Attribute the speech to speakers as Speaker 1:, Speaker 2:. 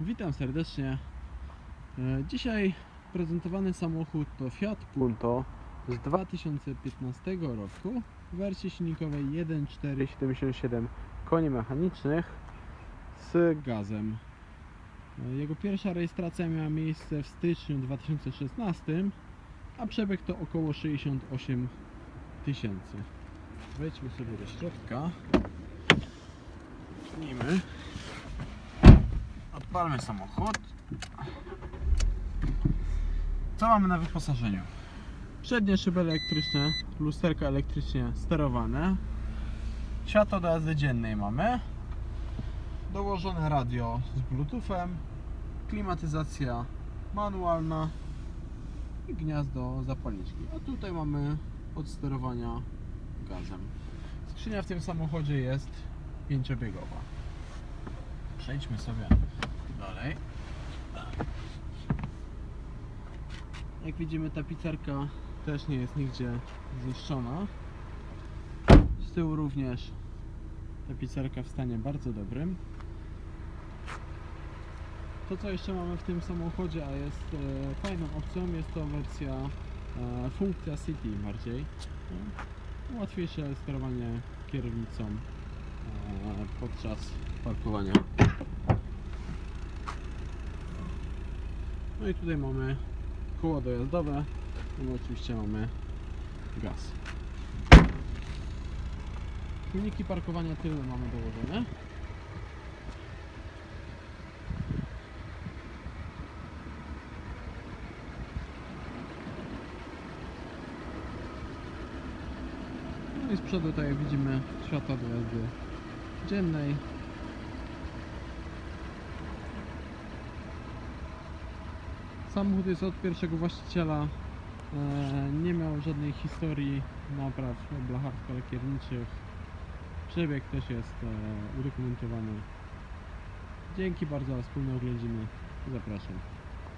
Speaker 1: Witam serdecznie. E, Dzisiaj prezentowany samochód to Fiat Punto z 2015 roku w wersji silnikowej 1.477 koni mechanicznych z gazem. E, Jego pierwsza rejestracja miała miejsce w styczniu 2016, a przebieg to około 68 tysięcy. Wejdźmy sobie do środka. Zacznijmy. Odpalmy samochód. Co mamy na wyposażeniu? Przednie szyby elektryczne, lusterka elektrycznie sterowane. Światło do jazdy dziennej mamy. Dołożone radio z bluetoothem. Klimatyzacja manualna i gniazdo zapalniczki. A tutaj mamy od sterowania gazem. Skrzynia w tym samochodzie jest pięciobiegowa. Przejdźmy sobie dalej. Jak widzimy tapicerka też nie jest nigdzie zniszczona. Z tyłu również tapicerka w stanie bardzo dobrym. To co jeszcze mamy w tym samochodzie, a jest e, fajną opcją, jest to wersja e, funkcja City bardziej. No, łatwiejsze sterowanie kierownicą e, podczas parkowania. No i tutaj mamy koło dojazdowe, no i oczywiście mamy gaz. Silniki parkowania tyłu mamy dołożone. No i z przodu, tak jak widzimy, światła do jazdy dziennej. Samochód jest od pierwszego właściciela. E, nie miał żadnej historii napraw blacharsko-lakierniczych. Przebieg też jest e, udokumentowany. Dzięki bardzo za wspólne oględziny. Zapraszam.